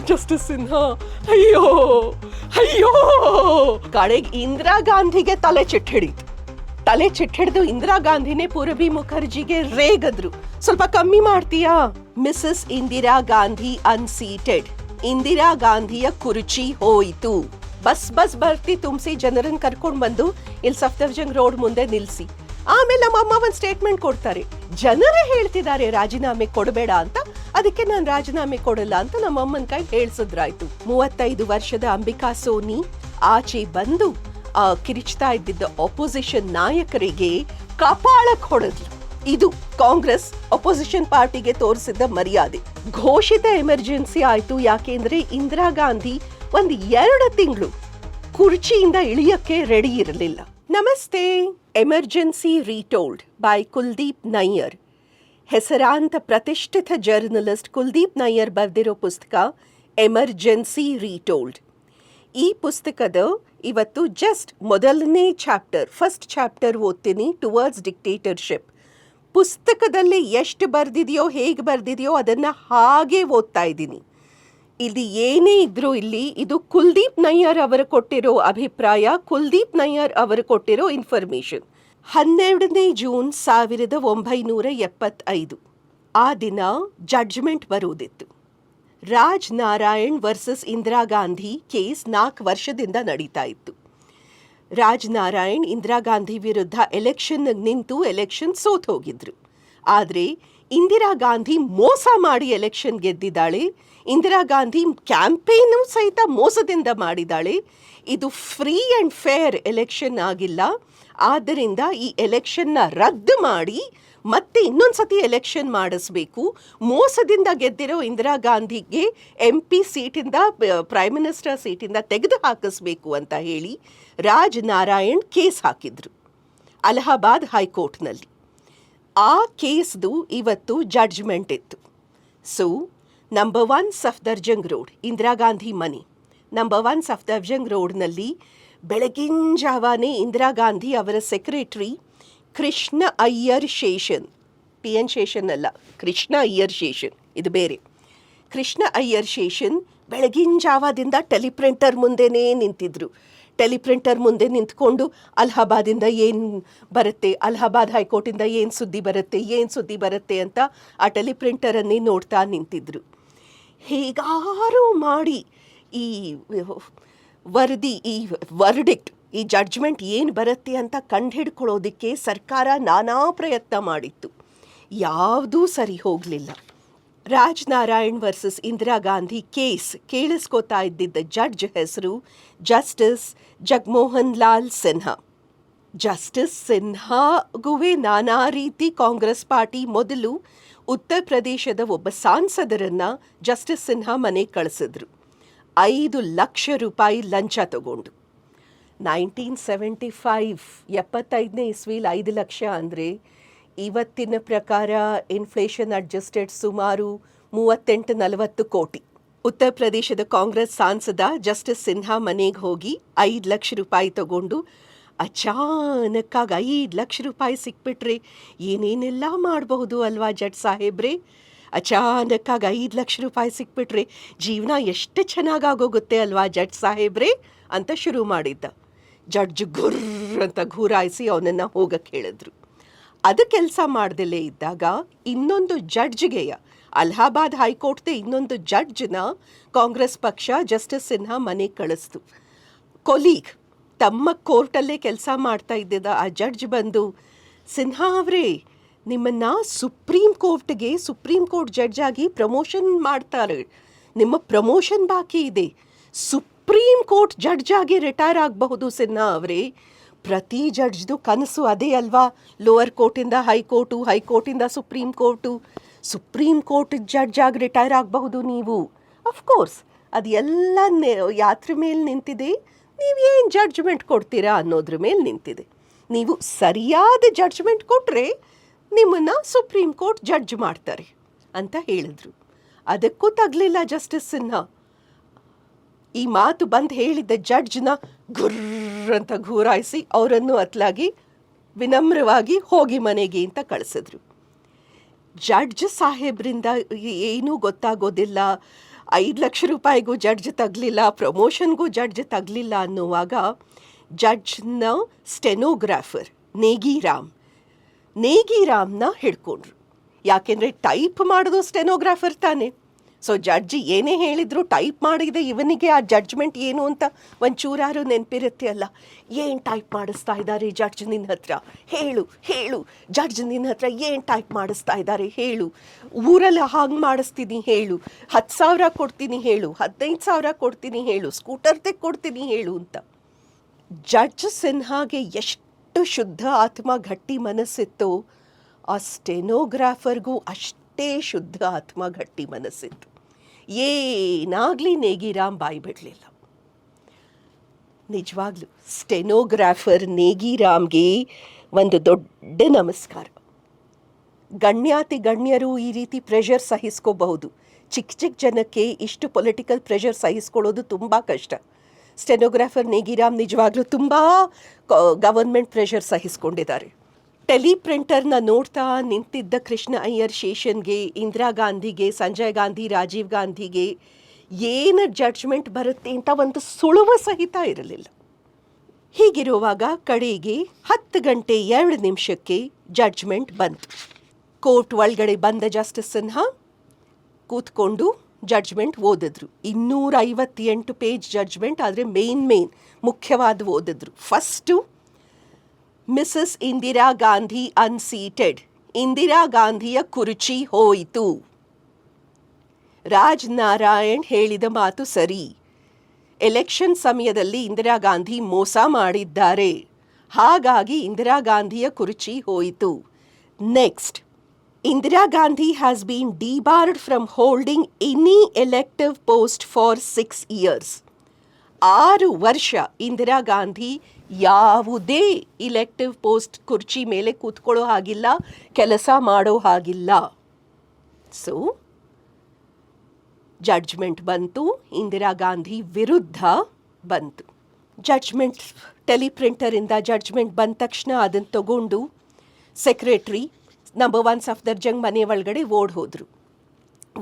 Justice Sinha ಅಯ್ಯೋ ಅಯ್ಯೋ. ಕಡೆಗೆ ಇಂದಿರಾ ಗಾಂಧಿಗೆ ತಲೆ ಚಿಟ್ ಹಿಡೀತು ತಲೆ ಚಿಟ್ ಹಿಡಿದು ಇಂದಿರಾ ಗಾಂಧಿನೇ ಪೂರಬಿ ಮುಖರ್ಜಿಗೆ ರೇಗದ್ರು. ಸ್ವಲ್ಪ ಕಮ್ಮಿ ಮಾಡ್ತೀಯಾ? ಮಿಸಸ್ ಇಂದಿರಾ ಗಾಂಧಿ ಅನ್ಸೀಟೆಡ್ ಇಂದಿರಾ ಗಾಂಧಿಯ ಕುರ್ಚಿ ಹೋಯಿತು. ಬಸ್ ಬಸ್ ಬರ್ತಿ ತುಂಬಿಸಿ ಜನರನ್ನ ಕರ್ಕೊಂಡು ಬಂದು ಇಲ್ಲಿ ಸಫ್ತರ್ಜಂಗ್ ರೋಡ್ ಮುಂದೆ ನಿಲ್ಸಿ. ಆಮೇಲೆ ನಮ್ಮ ಅಮ್ಮ ಒಂದು ಸ್ಟೇಟ್ಮೆಂಟ್ ಕೊಡ್ತಾರೆ. ಜನರೇ ಹೇಳ್ತಿದ್ದಾರೆ, ರಾಜೀನಾಮೆ ಕೊಡಬೇಡ ಅಂತ. ಅದಕ್ಕೆ ನಾನು ರಾಜೀನಾಮೆ ಕೊಡಲ್ಲ ಅಂತ ನಮ್ಮ ಅಮ್ಮನ ಕೈ ಹೇಳ್ಸಿದ್ರಾಯ್ತು. ಮೂವತ್ತೈದು ವರ್ಷದ ಅಂಬಿಕಾ ಸೋನಿ ಆಚೆ ಬಂದು ಕಿರಿಚ್ತಾ ಇದ್ದಿದ್ದ ಅಪೋಸಿಷನ್ ನಾಯಕರಿಗೆ ಕಪಾಳಕ್ ಹೊಡೆದ್ಲು. ಇದು ಕಾಂಗ್ರೆಸ್ ಅಪೋಸಿಷನ್ ಪಾರ್ಟಿಗೆ ತೋರಿಸಿದ್ದ ಮರ್ಯಾದೆ. ಘೋಷಿತ ಎಮರ್ಜೆನ್ಸಿ ಆಯ್ತು, ಯಾಕೆಂದ್ರೆ ಇಂದಿರಾ ಗಾಂಧಿ ಒಂದ್ ಎರಡು ತಿಂಗಳು ಕುರ್ಚಿಯಿಂದ ಇಳಿಯಕ್ಕೆ ರೆಡಿ ಇರಲಿಲ್ಲ. ನಮಸ್ತೆ! Emergency retold by Kuldip Nayar ಹೆಸರಾಂತ ಪ್ರತಿಷ್ಠಿತ ಜರ್ನಲಿಸ್ಟ್ ಕುಲ್ದೀಪ್ ನಯ್ಯರ್ ಬರೆದಿರೋ ಪುಸ್ತಕ ಎಮರ್ಜೆನ್ಸಿ ರೀಟೋಲ್ಡ್ ಈ ಪುಸ್ತಕದ ಇವತ್ತು ಜಸ್ಟ್ ಮೊದಲನೇ ಚಾಪ್ಟರ್ ಫಸ್ಟ್ ಚಾಪ್ಟರ್ ಓದ್ತೀನಿ ಟುವರ್ಡ್ಸ್ ಡಿಕ್ಟೇಟರ್ಶಿಪ್ ಪುಸ್ತಕದಲ್ಲಿ ಎಷ್ಟು ಬರೆದಿದೆಯೋ, ಹೇಗೆ ಬರೆದಿದೆಯೋ ಅದನ್ನು ಹಾಗೆ ಓದ್ತಾ ಇದ್ದೀನಿ. ಇಲ್ಲಿ ಏನೇ ಇದ್ರೂ ಇಲ್ಲಿ ಇದು ಕುಲ್ದೀಪ್ ನಯ್ಯರ್ ಅವರು ಕೊಟ್ಟಿರೋ ಅಭಿಪ್ರಾಯ, ಕುಲ್ದೀಪ್ ನಯ್ಯರ್ ಅವರು ಕೊಟ್ಟಿರೋ ಇನ್ಫಾರ್ಮೇಶನ್ ಹನ್ನೆರಡನೇ ಜೂನ್ ಸಾವಿರದ ಒಂಬೈನೂರ ಎಪ್ಪತ್ತೈದು, ಆ ದಿನ ಜಡ್ಜ್ಮೆಂಟ್ ಬರುವುದಿತ್ತು. ರಾಜ್ ನಾರಾಯಣ್ ವರ್ಸಸ್ ಇಂದಿರಾ ಗಾಂಧಿ ಕೇಸ್ ನಾಲ್ಕು ವರ್ಷದಿಂದ ನಡೀತಾ ಇತ್ತು. ರಾಜ್ ನಾರಾಯಣ್ ಇಂದಿರಾ ಗಾಂಧಿ ವಿರುದ್ಧ ಎಲೆಕ್ಷನ್ ನಿಂತು ಎಲೆಕ್ಷನ್ ಸೋತ್ ಹೋಗಿದ್ರು ಆದರೆ ಇಂದಿರಾ ಗಾಂಧಿ ಮೋಸ ಮಾಡಿ ಎಲೆಕ್ಷನ್ ಗೆದ್ದಿದ್ದಾಳೆ. ಇಂದಿರಾ ಗಾಂಧಿ ಕ್ಯಾಂಪೇನು ಸಹಿತ ಮೋಸದಿಂದ ಮಾಡಿದ್ದಾಳೆ. ಇದು ಫ್ರೀ ಆ್ಯಂಡ್ ಫೇರ್ ಎಲೆಕ್ಷನ್ ಆಗಿಲ್ಲ. ಆದ್ದರಿಂದ ಈ ಎಲೆಕ್ಷನ್ನ ರದ್ದು ಮಾಡಿ ಮತ್ತೆ ಇನ್ನೊಂದು ಸತಿ ಎಲೆಕ್ಷನ್ ಮಾಡಿಸ್ಬೇಕು. ಮೋಸದಿಂದ ಗೆದ್ದಿರೋ ಇಂದಿರಾ ಗಾಂಧಿಗೆ ಎಂ ಪಿ ಸೀಟಿಂದ ಪ್ರೈಮ್ ಮಿನಿಸ್ಟರ್ ಸೀಟಿಂದ ತೆಗೆದು ಹಾಕಿಸ್ಬೇಕು ಅಂತ ಹೇಳಿ ರಾಜ್ ನಾರಾಯಣ್ ಕೇಸ್ ಹಾಕಿದ್ರು. ಅಲಹಾಬಾದ್ ಹೈಕೋರ್ಟ್ನಲ್ಲಿ. ಆ ಕೇಸ್ದು ಇವತ್ತು ಜಡ್ಜ್ಮೆಂಟ್ ಇತ್ತು. So number one Safdarjung road Indira Gandhi ಮನೆ ನಂಬರ್ ಒನ್ ಸಫ್ದರ್ಜಂಗ್ ರೋಡ್ನಲ್ಲಿ ಬೆಳಗಿನ ಜಾವಾನೇ ಇಂದಿರಾ ಗಾಂಧಿ ಅವರ secretary Krishna Iyer Seshan. P N Seshan ಅಲ್ಲ, ಕೃಷ್ಣ ಅಯ್ಯರ್ ಶೇಷನ್. ಇದು ಬೇರೆ. ಕೃಷ್ಣ ಅಯ್ಯರ್ ಶೇಷನ್ ಬೆಳಗಿನ ಜಾವಾದಿಂದ ಟೆಲಿಪ್ರಿಂಟರ್ ಮುಂದೆನೇ ನಿಂತಿದ್ರು. ಟೆಲಿಪ್ರಿಂಟರ್ ಮುಂದೆ ನಿಂತ್ಕೊಂಡು ಅಲಹಾಬಾದಿಂದ ಏನು ಬರುತ್ತೆ, ಅಲಹಾಬಾದ್ ಹೈಕೋರ್ಟಿಂದ ಏನು ಸುದ್ದಿ ಬರುತ್ತೆ, ಏನು ಸುದ್ದಿ ಬರುತ್ತೆ ಅಂತ ಆ ಟೆಲಿಪ್ರಿಂಟರನ್ನೇ ನೋಡ್ತಾ ನಿಂತಿದ್ರು. ಹೇಗಾರು ಮಾಡಿ ಈ ವರದಿ, ಈ ವರ್ಡಿಕ್ಟ್ ಈ ಜಡ್ಜ್ಮೆಂಟ್ ಏನು ಬರುತ್ತೆ ಅಂತ ಕಂಡುಹಿಡ್ಕೊಳ್ಳೋದಕ್ಕೆ ಸರ್ಕಾರ ನಾನಾ ಪ್ರಯತ್ನ ಮಾಡಿತ್ತು. ಯಾವುದೂ ಸರಿ ಹೋಗಲಿಲ್ಲ. ರಾಜ್ ನಾರಾಯಣ್ ವರ್ಸಸ್ ಇಂದಿರಾ ಗಾಂಧಿ ಕೇಸ್ ಕೇಳಿಸ್ಕೋತಾ ಇದ್ದಿದ್ದ ಜಡ್ಜ್ ಹೆಸರು ಜಸ್ಟಿಸ್ ಜಗಮೋಹನ್ ಲಾಲ್ ಸಿನ್ಹಾ ಜಸ್ಟಿಸ್ ಸಿನ್ಹಾಗುವೆ ನಾನಾ ರೀತಿ ಕಾಂಗ್ರೆಸ್ ಪಾರ್ಟಿ ಮೊದಲು ಉತ್ತರ ಪ್ರದೇಶದ ಒಬ್ಬ ಸಾಂಸದರನ್ನ ಜಸ್ಟಿಸ್ ಸಿನ್ಹಾ ಮನೆಗೆ ಕಳಿಸಿದ್ರು. ಐದು ಲಕ್ಷ ರೂಪಾಯಿ ಲಂಚ ತಗೊಂಡು. ನೈನ್ಟೀನ್ ಸೆವೆಂಟಿ ಫೈವ್, ಎಪ್ಪತ್ತೈದನೇ ಇಸ್ವಿಲ್ ಐದು ಲಕ್ಷ ಅಂದರೆ ಇವತ್ತಿನ ಪ್ರಕಾರ ಇನ್ಫ್ಲೇಷನ್ ಅಡ್ಜಸ್ಟೆಡ್ ಸುಮಾರು ಮೂವತ್ತೆಂಟು ನಲವತ್ತು ಕೋಟಿ. ಉತ್ತರ ಪ್ರದೇಶದ ಕಾಂಗ್ರೆಸ್ ಸಾಂಸದ ಜಸ್ಟಿಸ್ ಸಿನ್ಹಾ ಮನೆಗೆ ಹೋಗಿ ಐದು ಲಕ್ಷ ರೂಪಾಯಿ ತಗೊಂಡು ಅಚಾನಕ್ಕಾಗಿ ಐದು ಲಕ್ಷ ರೂಪಾಯಿ ಸಿಕ್ಬಿಟ್ರಿ. ಏನೇನೆಲ್ಲ ಮಾಡಬಹುದು ಅಲ್ವಾ ಜಡ್ ಸಾಹೇಬ್ರಿ? ಅಚಾನಕ್ಕಾಗಿ ಐದು ಲಕ್ಷ ರೂಪಾಯಿ ಸಿಕ್ಬಿಟ್ರಿ. ಜೀವನ ಎಷ್ಟು ಚೆನ್ನಾಗಾಗೋಗುತ್ತೆ ಅಲ್ವಾ ಜಡ್ ಸಾಹೇಬ್ರಿ? ಅಂತ ಶುರು ಮಾಡಿದ್ದ. ಜಡ್ಜ್ ಗುರ್ರ್ ಅಂತ ಘೂರಾಯಿಸಿ ಅವನನ್ನು ಹೋಗಕ್ಕೆ ಹೇಳಿದ್ರು ಅದು ಕೆಲಸ ಮಾಡ್ದಲೇ ಇದ್ದಾಗ ಇನ್ನೊಂದು ಜಡ್ಜ್ಗೆಯ, ಅಲಹಾಬಾದ್ ಹೈಕೋರ್ಟ್ದೆ ಇನ್ನೊಂದು ಜಡ್ಜ್ನ ಕಾಂಗ್ರೆಸ್ ಪಕ್ಷ ಜಸ್ಟಿಸ್ ಸಿನ್ಹಾ ಮನೆಗೆ ಕಳಿಸ್ತು. ಕೊಲೀಗ್ ತಮ್ಮ ಕೋರ್ಟಲ್ಲೇ ಕೆಲಸ ಮಾಡ್ತಾ ಇದ್ದಿದ್ದ ಆ ಜಡ್ಜ್ ಬಂದು, ಸಿನ್ಹಾ ಅವರೇ, ನಿಮ್ಮನ್ನು ಸುಪ್ರೀಂ ಕೋರ್ಟ್ಗೆ ಸುಪ್ರೀಂ ಕೋರ್ಟ್ ಜಡ್ಜ್ ಆಗಿ ಪ್ರಮೋಷನ್ ಮಾಡ್ತಾರೆ. ನಿಮ್ಮ ಪ್ರಮೋಷನ್ ಬಾಕಿ ಇದೆ. ಸುಪ್ರೀಂ ಕೋರ್ಟ್ ಜಡ್ಜ್ ಆಗಿ ರಿಟೈರ್ ಆಗಬಹುದು ಸಿನ್ಹಾ ಅವರೇ. ಪ್ರತಿ ಜಡ್ಜ್ದು ಕನಸು ಅದೇ ಅಲ್ವಾ? ಲೋವರ್ ಕೋರ್ಟಿಂದ high court, ಹೈಕೋರ್ಟಿಂದ supreme court. Supreme court judge ಆಗಿ ರಿಟೈರ್ ಆಗಬಹುದು ನೀವು. ಅಫ್ಕೋರ್ಸ್ ಅದು ಎಲ್ಲ ಯಾತ್ರೆ ಮೇಲೆ ನಿಂತಿದೆ. ನೀವು ಏನು ಜಡ್ಜ್ಮೆಂಟ್ ಕೊಡ್ತೀರಾ ಅನ್ನೋದ್ರ ಮೇಲೆ ನಿಂತಿದೆ. ನೀವು ಸರಿಯಾದ ಜಡ್ಜ್ಮೆಂಟ್ ಕೊಟ್ಟರೆ ನಿಮ್ಮನ್ನು ಸುಪ್ರೀಂ ಕೋರ್ಟ್ ಜಡ್ಜ್ ಮಾಡ್ತಾರೆ ಅಂತ ಹೇಳಿದ್ರು. ಅದಕ್ಕೂ ತಗಲಿಲ್ಲ ಜಸ್ಟಿಸ್ ಸಿನ್ಹಾ ಈ ಮಾತು ಬಂದು ಹೇಳಿದ್ದ ಜಡ್ಜ್ನ ಗುರ್ರ್ ಅಂತ ಘೂರಾಯಿಸಿ ಅವರನ್ನು ಅತ್ಲಾಗಿ ವಿನಮ್ರವಾಗಿ ಹೋಗಿ ಮನೆಗೆ ಅಂತ ಕಳಿಸಿದ್ರು. ಜಡ್ಜ್ ಸಾಹೇಬ್ರಿಂದ ಏನೂ ಗೊತ್ತಾಗೋದಿಲ್ಲ. ಐದು ಲಕ್ಷ ರೂಪಾಯಿಗೂ ಜಡ್ಜ್ ತಗಲಿಲ್ಲ, ಪ್ರಮೋಷನ್ಗೂ ಜಡ್ಜ್ ತಗಲಿಲ್ಲ ಅನ್ನುವಾಗ ಜಡ್ಜ್ನ ಸ್ಟೆನೋಗ್ರಾಫರ್ ನೇಗಿರಾಮ್. ನೇಗಿರಾಮ್ನ ಹಿಡ್ಕೊಂಡ್ರು. ಯಾಕೆಂದರೆ ಟೈಪ್ ಮಾಡೋದು ಸ್ಟೆನೋಗ್ರಾಫರ್ ತಾನೆ. ಸೊ ಜಡ್ಜ್ ಏನೇ ಹೇಳಿದ್ರು ಟೈಪ್ ಮಾಡಿದೆ ಇವನಿಗೆ, ಆ ಜಡ್ಜ್ಮೆಂಟ್ ಏನು ಅಂತ ಒಂಚೂರಾರು ನೆನಪಿರುತ್ತೆ ಅಲ್ಲ. ಏನು ಟೈಪ್ ಮಾಡಿಸ್ತಾ ಇದ್ದಾರೆ ಜಡ್ಜ್ ನಿನ್ನ ಹತ್ರ? ಹೇಳು ಹೇಳು. ಜಡ್ಜ್ ನಿನ್ನ ಹತ್ರ ಏನು ಟೈಪ್ ಮಾಡಿಸ್ತಾ ಇದ್ದಾರೆ? ಹೇಳು. ಊರಲ್ಲಿ ಹಾಗೆ ಮಾಡಿಸ್ತೀನಿ ಹೇಳು. ಹತ್ತು ಸಾವಿರ ಕೊಡ್ತೀನಿ ಹೇಳು. ಹದಿನೈದು ಸಾವಿರ ಕೊಡ್ತೀನಿ ಹೇಳು. ಸ್ಕೂಟರ್ ಕೊಡ್ತೀನಿ ಹೇಳು ಅಂತ. ಜಡ್ಜ್ ಸಿನ್ಹಾಗೆ ಎಷ್ಟು ಶುದ್ಧ ಆತ್ಮ ಗಟ್ಟಿ ಮನಸ್ಸಿತ್ತೋ, ಆ ಸ್ಟೆನೋಗ್ರಾಫರ್ಗೂ ಅಷ್ಟೇ ಶುದ್ಧ ಆತ್ಮ ಗಟ್ಟಿ ಮನಸ್ಸಿತ್ತು. ಏನಾಗಲಿ ನೇಗಿರಾಮ್ ಬಾಯಿ ಬಿಡಲಿಲ್ಲ. ನಿಜವಾಗ್ಲೂ ಸ್ಟೆನೋಗ್ರಾಫರ್ ನೇಗಿರಾಮ್ಗೆ ಒಂದು ದೊಡ್ಡ ನಮಸ್ಕಾರ. ಗಣ್ಯಾತಿ ಗಣ್ಯರು ಈ ರೀತಿ ಪ್ರೆಷರ್ ಸಹಿಸ್ಕೋಬಹುದು. ಚಿಕ್ಕ ಚಿಕ್ಕ ಜನಕ್ಕೆ ಇಷ್ಟು ಪೊಲಿಟಿಕಲ್ ಪ್ರೆಷರ್ ಸಹಿಸ್ಕೊಳ್ಳೋದು ತುಂಬ ಕಷ್ಟ. ಸ್ಟೆನೋಗ್ರಾಫರ್ ನೇಗಿರಾಮ್ ನಿಜವಾಗ್ಲೂ ತುಂಬ ಗವರ್ಮೆಂಟ್ ಪ್ರೆಷರ್ ಸಹಿಸ್ಕೊಂಡಿದ್ದಾರೆ. ಟೆಲಿ ಪ್ರಿಂಟರ್ನ ನೋಡ್ತಾ ನಿಂತಿದ್ದ ಕೃಷ್ಣ ಅಯ್ಯರ್ ಶೇಷನ್ಗೆ ಇಂದಿರಾ ಗಾಂಧಿಗೆ, ಸಂಜಯ್ ಗಾಂಧಿ, ರಾಜೀವ್ ಗಾಂಧಿಗೆ ಏನು ಜಡ್ಜ್ಮೆಂಟ್ ಬರುತ್ತೆ ಅಂತ ಒಂದು ಸುಳುವ ಸಹಿತ ಇರಲಿಲ್ಲ. ಹೀಗಿರುವಾಗ ಕಡೆಗೆ ಹತ್ತು ಗಂಟೆ ಎರಡು ನಿಮಿಷಕ್ಕೆ ಜಡ್ಜ್ಮೆಂಟ್ ಬಂತು. ಕೋರ್ಟ್ ಒಳಗಡೆ ಬಂದ ಜಸ್ಟಿಸ್ ಸಿನ್ಹಾ ಕೂತ್ಕೊಂಡು ಜಡ್ಜ್ಮೆಂಟ್ ಓದಿದ್ರು. ಇನ್ನೂರ ಐವತ್ತೆಂಟು ಪೇಜ್ ಜಡ್ಜ್ಮೆಂಟ್ ಆದರೆ ಮೇನ್ ಮೇನ್ ಮುಖ್ಯವಾದ ಓದಿದ್ರು. First Mrs Indira Gandhi unseated Indira ಗಾಂಧಿಯ ಕುರ್ಚಿ ಹೋಯಿತು ರಾಜ್ ನಾರಾಯಣ್ ಹೇಳಿದ ಮಾತು ಸರಿ ಎಲೆಕ್ಷನ್ ಸಮಯದಲ್ಲಿ ಇಂದಿರಾ ಗಾಂಧಿ ಮೋಸ ಮಾಡಿದ್ದಾರೆ ಹಾಗಾಗಿ ಇಂದಿರಾ ಗಾಂಧಿಯ ಕುರ್ಚಿ ಹೋಯಿತು next Indira Gandhi has been debarred from holding any elective post for six years ಆರು ವರ್ಷ ಇಂದಿರಾ ಗಾಂಧಿ ಯಾವುದೇ ಇಲೆಕ್ಟಿವ್ ಪೋಸ್ಟ್ ಕುರ್ಚಿ ಮೇಲೆ ಕೂತ್ಕೊಳ್ಳೋ ಹಾಗಿಲ್ಲ, ಕೆಲಸ ಮಾಡೋ ಹಾಗಿಲ್ಲ. ಸೊ ಜಡ್ಜ್ಮೆಂಟ್ ಬಂತು, ಇಂದಿರಾ ಗಾಂಧಿ ವಿರುದ್ಧ ಬಂತು. ಜಡ್ಜ್ಮೆಂಟ್ ಟೆಲಿಪ್ರಿಂಟರಿಂದ ಜಡ್ಜ್ಮೆಂಟ್ ಬಂದ ತಕ್ಷಣ ಅದನ್ನು ತಗೊಂಡು ಸೆಕ್ರೆಟ್ರಿ ನಂಬರ್ ಒನ್ ಸಫ್ದರ್ಜಂಗ್ ಮನೆ ಒಳಗಡೆ ಓಡ್ ಹೋದರು.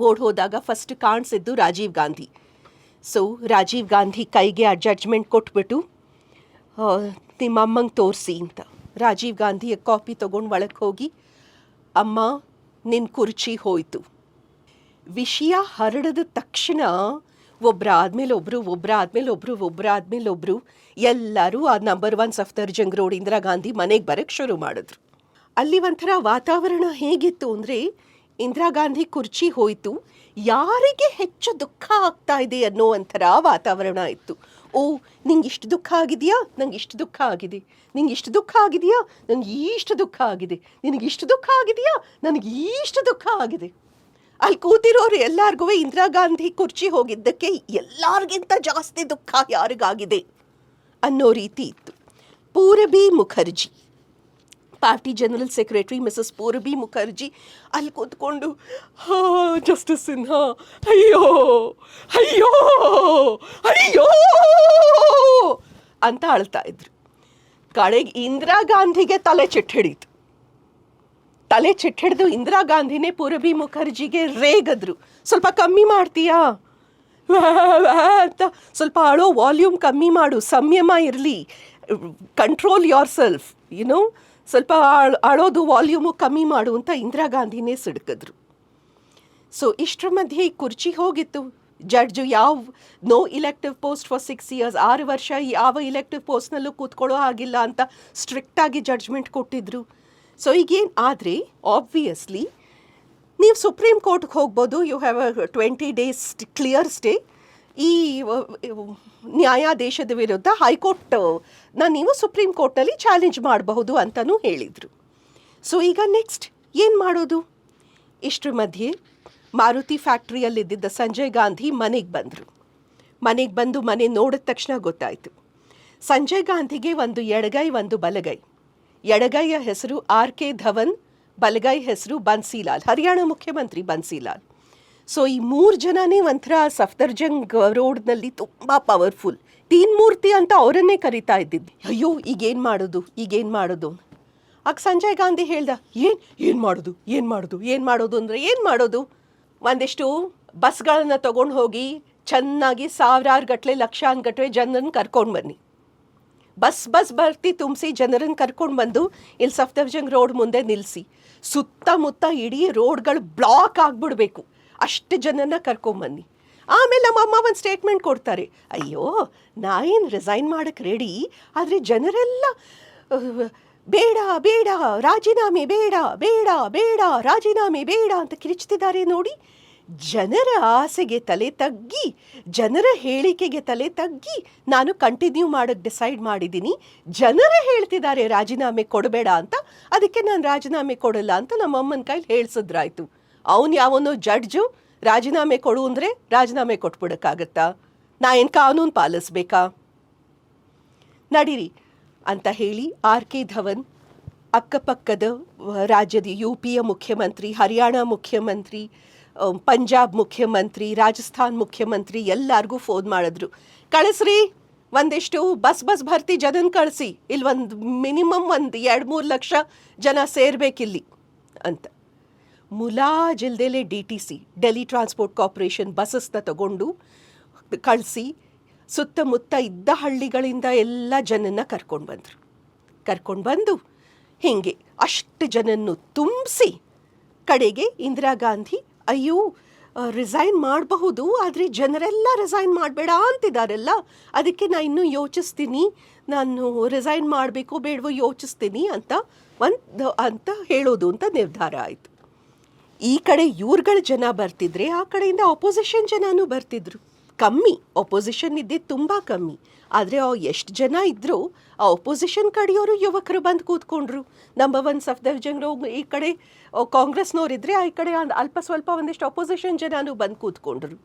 ಓಡ್ ಹೋದಾಗ ಫಸ್ಟ್ ಕಾಣಿಸಿದ್ದು ರಾಜೀವ್ ಗಾಂಧಿ. ಸೊ, ರಾಜೀವ್ ಗಾಂಧಿ ಕೈಗೆ ಆ ಜಡ್ಜ್ಮೆಂಟ್ ಕೊಟ್ಬಿಟ್ಟು ನಿಮ್ಮ ಅಮ್ಮಂಗೆ ತೋರಿಸಿ ಅಂತ. ರಾಜೀವ್ ಗಾಂಧಿಯ ಕಾಪಿ ತೊಗೊಂಡು ಒಳಗೆ ಹೋಗಿ, ಅಮ್ಮ ನಿನ್ನ ಕುರ್ಚಿ ಹೋಯಿತು. ವಿಷಯ ಹರಡಿದ ತಕ್ಷಣ ಒಬ್ಬರಾದ್ಮೇಲೆ ಒಬ್ಬರು ಒಬ್ಬರಾದ್ಮೇಲೆ ಒಬ್ಬರು ಒಬ್ಬರಾದ್ಮೇಲೆ ಒಬ್ಬರು ಎಲ್ಲರೂ ಆ number one Safdarjung road Indira Gandhi ಮನೆಗೆ ಬರೋಕ್ಕೆ ಶುರು ಮಾಡಿದ್ರು. ಅಲ್ಲಿ ಒಂಥರ ವಾತಾವರಣ ಹೇಗಿತ್ತು ಅಂದರೆ, ಇಂದಿರಾ ಗಾಂಧಿ ಕುರ್ಚಿ ಹೋಯಿತು ಯಾರಿಗೆ ಹೆಚ್ಚು ದುಃಖ ಆಗ್ತಾ ಇದೆ ಅನ್ನೋ ಒಂಥರ ವಾತಾವರಣ ಇತ್ತು. ಓ ನಿಂಗೆ ಇಷ್ಟು ದುಃಖ ಆಗಿದೆಯಾ? ನಂಗೆ ಇಷ್ಟು ದುಃಖ ಆಗಿದೆ. ನಿಂಗೆ ಇಷ್ಟು ದುಃಖ ಆಗಿದೆಯಾ? ನನಗೆ ಇಷ್ಟು ದುಃಖ ಆಗಿದೆ. ನಿನಗೆ ಇಷ್ಟು ದುಃಖ ಆಗಿದೆಯಾ? ನನಗೆ ಇಷ್ಟು ದುಃಖ ಆಗಿದೆ. ಅಲ್ಲಿ ಕೂತಿರೋರು ಎಲ್ಲಾರ್ಗೂ ಇಂದಿರಾ ಗಾಂಧಿ ಕುರ್ಚಿ ಹೋಗಿದ್ದಕ್ಕೆ ಎಲ್ಲರಿಗಿಂತ ಜಾಸ್ತಿ ದುಃಖ ಯಾರಿಗಾಗಿದೆ ಅನ್ನೋ ರೀತಿ ಇತ್ತು. Purabi Mukherjee. Party general secretary Mrs Purbi Mukherjee, ಅಲ್ಲಿ ಕೂತ್ಕೊಂಡು, ಹಾ, ಜಸ್ಟಿಸ್ ಸಿನ್ಹಾ, ಅಯ್ಯೋ ಅಯ್ಯೋ ಅಯ್ಯೋ! ಅಂತ ಅಳ್ತಾ ಇದ್ರು. ಕಡೆಗೆ ಇಂದಿರಾ ಗಾಂಧಿಗೆ ತಲೆ ಚಿಟ್ಟಿಡಿತು ತಲೆ ಚಿಟ್ಟಿಡ್ದು ಇಂದಿರಾ ಗಾಂಧಿನೇ ಪೂರ್ಬಿ ಮುಖರ್ಜಿಗೆ ರೇಗದ್ರು. ಸ್ವಲ್ಪ ಕಮ್ಮಿ ಮಾಡ್ತೀಯಾ? ಅಂತ, ಸ್ವಲ್ಪ ಆಳೋ ವಾಲ್ಯೂಮ್ ಕಮ್ಮಿ ಮಾಡು, ಸಂಯಮ ಇರಲಿ, ಕಂಟ್ರೋಲ್ ಯೋರ್ ಸೆಲ್ಫ್ ಯುನೋ ಸ್ವಲ್ಪ ಅಳ್- ಅಳೋದು ವಾಲ್ಯೂಮು ಕಮ್ಮಿ ಮಾಡು ಅಂತ ಇಂದಿರಾ ಗಾಂಧಿನೇ ಸಿಡ್ಕಿದ್ರು. ಸೊ ಇಷ್ಟರ ಮಧ್ಯೆ ಈ ಕುರ್ಚಿ ಹೋಗಿತ್ತು. ಜಡ್ಜು ಯಾವ, no elective post for six years ಆರು ವರ್ಷ ಯಾವ ಇಲೆಕ್ಟಿವ್ ಪೋಸ್ಟ್ನಲ್ಲೂ ಕೂತ್ಕೊಳ್ಳೋ ಹಾಗಿಲ್ಲ ಅಂತ ಸ್ಟ್ರಿಕ್ಟಾಗಿ ಜಡ್ಜ್ಮೆಂಟ್ ಕೊಟ್ಟಿದ್ರು. ಸೊ ಈಗೇನು ಆದರೆ ಆಬ್ವಿಯಸ್ಲಿ ನೀವು ಸುಪ್ರೀಂ ಕೋರ್ಟ್ಗೆ ಹೋಗ್ಬೋದು you have a twenty days clear stay ಈ ನ್ಯಾಯಾಧೀಶದ ವಿರುದ್ಧ ಹೈಕೋರ್ಟ್ ನೀವು ಸುಪ್ರೀಂ ಕೋರ್ಟ್ನಲ್ಲಿ ಚಾಲೆಂಜ್ ಮಾಡಬಹುದು ಅಂತಲೂ ಹೇಳಿದರು. ಸೊ ಈಗ ನೆಕ್ಸ್ಟ್ ಏನು ಮಾಡೋದು? ಇಷ್ಟರ ಮಧ್ಯೆ ಮಾರುತಿ ಫ್ಯಾಕ್ಟ್ರಿಯಲ್ಲಿದ್ದಿದ್ದ ಸಂಜಯ್ ಗಾಂಧಿ ಮನೆಗೆ ಬಂದರು. ಮನೆಗೆ ಬಂದು ಮನೆ ನೋಡಿದ ತಕ್ಷಣ ಗೊತ್ತಾಯಿತು. ಸಂಜಯ್ ಗಾಂಧಿಗೆ ಒಂದು ಎಡಗೈ, ಒಂದು ಬಲಗೈ. ಎಡಗೈಯ ಹೆಸರು ಆರ್ ಕೆ ಧವನ್, ಬಲಗೈ ಹೆಸರು ಬನ್ಸಿಲಾಲ್. ಹರಿಯಾಣ ಮುಖ್ಯಮಂತ್ರಿ ಬನ್ಸಿಲಾಲ್. ಸೊ ಈ ಮೂರು ಜನನೇ ಒಂಥರ ಸಫ್ದರ್ಜಂಗ್ ರೋಡ್ನಲ್ಲಿ ತುಂಬ ಪವರ್ಫುಲ್ ತೀನ್ ಮೂರ್ತಿ ಅಂತ ಅವರನ್ನೇ ಕರಿತಾ ಇದ್ದಿದ್ದು. ಅಯ್ಯೋ, ಈಗೇನು ಮಾಡೋದು ಈಗೇನು ಮಾಡೋದು? ಆಗ ಸಂಜಯ್ ಗಾಂಧಿ ಹೇಳ್ದ, ಏನು ಏನು ಮಾಡೋದು ಏನು ಮಾಡೋದು ಏನು ಮಾಡೋದು ಅಂದರೆ ಏನು ಮಾಡೋದು? ಒಂದಿಷ್ಟು ಬಸ್ಗಳನ್ನು ತೊಗೊಂಡು ಹೋಗಿ ಚೆನ್ನಾಗಿ ಸಾವಿರಾರು ಗಟ್ಟಲೆ ಲಕ್ಷಾನ್ಗಟ್ಟಲೆ ಜನರನ್ನು ಕರ್ಕೊಂಡು ಬನ್ನಿ. ಬಸ್ ಬಸ್ ಬರ್ತಿ ತುಂಬಿಸಿ ಜನರನ್ನು ಕರ್ಕೊಂಡು ಬಂದು ಇಲ್ಲಿ ಸಫ್ದರ್ಜಂಗ್ ರೋಡ್ ಮುಂದೆ ನಿಲ್ಲಿಸಿ ಸುತ್ತಮುತ್ತ ಇಡೀ ರೋಡ್ಗಳು ಬ್ಲಾಕ್ ಆಗಿಬಿಡ್ಬೇಕು. ಅಷ್ಟು ಜನನ ಕರ್ಕೊಂಬನ್ನಿ. ಆಮೇಲೆ ನಮ್ಮ ಅಮ್ಮ ಒಂದು ಸ್ಟೇಟ್ಮೆಂಟ್ ಕೊಡ್ತಾರೆ. ಅಯ್ಯೋ, ನಾ ಏನು ರಿಸೈನ್ ಮಾಡೋಕ್ಕೆ ರೆಡಿ ಆದರೆ ಜನರೆಲ್ಲ ಬೇಡ ಬೇಡ, ರಾಜೀನಾಮೆ ಬೇಡ ಬೇಡ ಬೇಡ, ರಾಜೀನಾಮೆ ಬೇಡ ಅಂತ ಕಿರಿಚ್ತಿದ್ದಾರೆ ನೋಡಿ. ಜನರ ಆಸೆಗೆ ತಲೆ ತಗ್ಗಿ, ಜನರ ಹೇಳಿಕೆಗೆ ತಲೆ ತಗ್ಗಿ ನಾನು ಕಂಟಿನ್ಯೂ ಮಾಡೋಕ್ಕೆ ಡಿಸೈಡ್ ಮಾಡಿದ್ದೀನಿ. ಜನರೇ ಹೇಳ್ತಿದ್ದಾರೆ ರಾಜೀನಾಮೆ ಕೊಡಬೇಡ ಅಂತ. ಅದಕ್ಕೆ ನಾನು ರಾಜೀನಾಮೆ ಕೊಡಲ್ಲ ಅಂತ ನಮ್ಮ ಅಮ್ಮನ ಕೈಲಿ ಹೇಳ್ಸಿದ್ರಾಯ್ತು. ಅವನು ಯಾವನೋ ಜಡ್ಜು? ರಾಜೀನಾಮೆ ಕೊಡು ಅಂದರೆ ರಾಜೀನಾಮೆ ಕೊಟ್ಬಿಡೋಕ್ಕಾಗತ್ತಾ? ನಾ ಏನು ಕಾನೂನು ಪಾಲಿಸ್ಬೇಕಾ? ನಡೀರಿ ಅಂತ ಹೇಳಿ ಆರ್ ಕೆ ಧವನ್ ಅಕ್ಕಪಕ್ಕದ ರಾಜ್ಯದ ಯು ಯ ಮುಖ್ಯಮಂತ್ರಿ, ಹರಿಯಾಣ ಮುಖ್ಯಮಂತ್ರಿ ಪಂಜಾಬ್ ಮುಖ್ಯಮಂತ್ರಿ, ರಾಜಸ್ಥಾನ್ ಮುಖ್ಯಮಂತ್ರಿ ಎಲ್ಲರಿಗೂ ಫೋನ್ ಮಾಡಿದ್ರು. ಕಳಿಸ್ರಿ, ಒಂದಿಷ್ಟು ಬಸ್ ಬಸ್ ಭರ್ತಿ ಜನನ ಕಳಿಸಿ. ಇಲ್ಲಿ ಒಂದು ಮಿನಿಮಮ್ ಒಂದು ಎರಡು ಮೂರು ಲಕ್ಷ ಜನ ಸೇರಬೇಕಿಲ್ಲಿ ಅಂತ. ಮುಲಾಜಿಲ್ದೇಲೆ D T C, Delhi transport corporation ಬಸ್ಸಸ್ನ ತಗೊಂಡು ಕಳಿಸಿ ಸುತ್ತಮುತ್ತ ಇದ್ದ ಹಳ್ಳಿಗಳಿಂದ ಎಲ್ಲ ಜನನ್ನ ಕರ್ಕೊಂಡು ಬಂದರು. ಕರ್ಕೊಂಡು ಬಂದು ಹೀಗೆ ಅಷ್ಟು ಜನನ್ನು ತುಂಬಿಸಿ ಕಡೆಗೆ ಇಂದಿರಾ ಗಾಂಧಿ, ಅಯ್ಯೋ ರಿಸೈನ್ ಮಾಡಬಹುದು, ಆದರೆ ಜನರೆಲ್ಲ ರಿಸೈನ್ ಮಾಡಬೇಡ ಅಂತಿದ್ದಾರಲ್ಲ ಅದಕ್ಕೆ ನಾನು ಇನ್ನೂ ಯೋಚಿಸ್ತೀನಿ. ನಾನು ರಿಸೈನ್ ಮಾಡಬೇಕು ಬೇಡವೋ ಯೋಚಿಸ್ತೀನಿ ಅಂತ ಒಂದು, ಅಂತ ಹೇಳೋದು ಅಂತ ನಿರ್ಧಾರ ಆಯಿತು. ಈ ಕಡೆ ಇವ್ರುಗಳ ಜನ ಬರ್ತಿದ್ರೆ, ಆ ಕಡೆಯಿಂದ ಅಪೋಸಿಷನ್ ಜನನೂ ಬರ್ತಿದ್ರು. ಕಮ್ಮಿ ಅಪೋಸಿಷನ್ ಇದ್ದಿದ್ದು ತುಂಬ ಕಮ್ಮಿ. ಆದರೆ ಎಷ್ಟು ಜನ ಇದ್ದರೂ ಆ ಅಪೋಸಿಷನ್ ಕಡೆಯವರು ಯುವಕರು ಬಂದು ಕೂತ್ಕೊಂಡ್ರು. ನಂಬರ್ ಒನ್ ಸಫ್ದರ್ಜಂಗ್ರು ಈ ಕಡೆ ಕಾಂಗ್ರೆಸ್ನವರಿದ್ರೆ ಆ ಈ ಕಡೆ ಅಲ್ಪ ಸ್ವಲ್ಪ ಒಂದಿಷ್ಟು ಅಪೋಸಿಷನ್ ಜನನೂ ಬಂದು ಕೂತ್ಕೊಂಡ್ರು.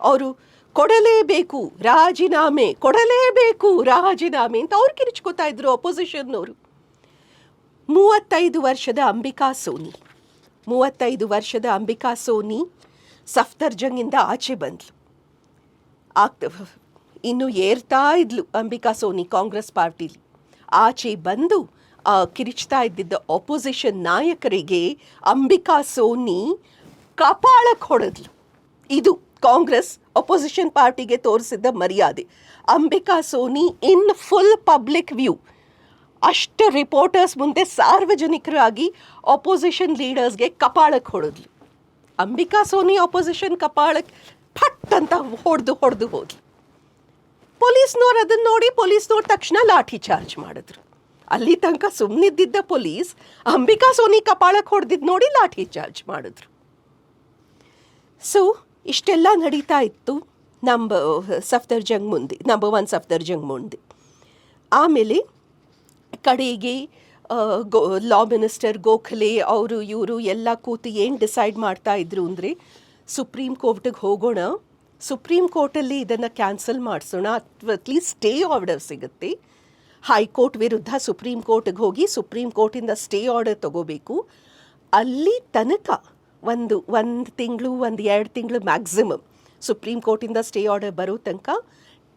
ಅವರು ಕೊಡಲೇಬೇಕು ರಾಜೀನಾಮೆ ಕೊಡಲೇಬೇಕು ರಾಜೀನಾಮೆ ಅಂತ ಅವ್ರು ಕಿರಿಚ್ಕೋತಾ ಇದ್ರು ಅಪೋಸಿಷನ್ನವರು ಮೂವತ್ತೈದು ವರ್ಷದ ಅಂಬಿಕಾ ಸೋನಿ. ಮೂವತ್ತೈದು ವರ್ಷದ ಅಂಬಿಕಾ ಸೋನಿ ಸಫ್ದರ್ಜಂಗಿಂದ ಆಚೆ ಬಂದ್ಲು. ಆಗ್ತ, ಇನ್ನು ಏರ್ತಾ ಇದ್ಲು ಅಂಬಿಕಾ ಸೋನಿ ಕಾಂಗ್ರೆಸ್ ಪಾರ್ಟಿಲಿ. ಆಚೆ ಬಂದು ಕಿರಿಚ್ತಾ ಇದ್ದಿದ್ದ ಆಪೋಸಿಷನ್ ನಾಯಕರಿಗೆ ಅಂಬಿಕಾ ಸೋನಿ ಕಪಾಳಕ್ಕೆ ಹೊಡೆದ್ಲು. ಇದು ಕಾಂಗ್ರೆಸ್ ಅಪೋಸಿಷನ್ ಪಾರ್ಟಿಗೆ ತೋರಿಸಿದ್ದ ಮರ್ಯಾದೆ. Ambika Soni in full public view ಅಷ್ಟು ರಿಪೋರ್ಟರ್ಸ್ ಮುಂದೆ ಸಾರ್ವಜನಿಕರಾಗಿ ಅಪೋಸಿಷನ್ ಲೀಡರ್ಸ್ಗೆ ಕಪಾಳಕ್ಕೆ ಹೊಡೆದ್ಲು. ಅಂಬಿಕಾ ಸೋನಿ ಆಪೋಸಿಷನ್ ಕಪಾಳಕ್ಕೆ ಫಟ್ ಅಂತ ಹೊಡೆದು ಹೊಡೆದು ಹೋದ್ಲು. ಪೊಲೀಸ್ನವ್ರು ಅದನ್ನು ನೋಡಿ ಪೊಲೀಸ್ನವ್ರು ತಕ್ಷಣ ಲಾಠಿ ಚಾರ್ಜ್ ಮಾಡಿದ್ರು. ಅಲ್ಲಿ ತನಕ ಸುಮ್ಮನಿದ್ದಿದ್ದ ಪೊಲೀಸ್ ಅಂಬಿಕಾ ಸೋನಿ ಕಪಾಳಕ್ಕೆ ಹೊಡೆದಿದ್ದು ನೋಡಿ ಲಾಠಿ ಚಾರ್ಜ್ ಮಾಡಿದ್ರು. ಸೊ ಇಷ್ಟೆಲ್ಲ ನಡೀತಾ ಇತ್ತು ನಂಬ ಸಫ್ದರ್ ಜಂಗ್ ಮುಂದೆ ನಂಬರ್ ಒನ್ ಸಫ್ದರ್ಜಂಗ್ ಮುಂದೆ. ಆಮೇಲೆ ಕಡೆಗೆ ಗೋ ಲಾ ಮಿನಿಸ್ಟರ್ ಗೋಖಲೆ ಅವರು, ಇವರು ಎಲ್ಲ ಕೂತು ಏನು ಡಿಸೈಡ್ ಮಾಡ್ತಾ ಇದ್ರು ಅಂದರೆ ಸುಪ್ರೀಂ ಕೋರ್ಟಿಗೆ ಹೋಗೋಣ. ಸುಪ್ರೀಂ ಕೋರ್ಟಲ್ಲಿ ಇದನ್ನು ಕ್ಯಾನ್ಸಲ್ ಮಾಡಿಸೋಣ. ಅಥವಾ ಅಟ್ಲೀಸ್ಟ್ ಸ್ಟೇ ಆರ್ಡರ್ ಸಿಗುತ್ತೆ. ಹೈಕೋರ್ಟ್ ವಿರುದ್ಧ ಸುಪ್ರೀಂ ಕೋರ್ಟಿಗೆ ಹೋಗಿ ಸುಪ್ರೀಂ ಕೋರ್ಟಿಂದ ಸ್ಟೇ ಆರ್ಡರ್ ತಗೋಬೇಕು. ಅಲ್ಲಿ ತನಕ ಒಂದು ಒಂದು ತಿಂಗಳು, ಒಂದು ಎರಡು ತಿಂಗಳು ಮ್ಯಾಕ್ಸಿಮಮ್ ಸುಪ್ರೀಂ ಕೋರ್ಟಿಂದ ಸ್ಟೇ ಆರ್ಡರ್ ಬರೋ ತನಕ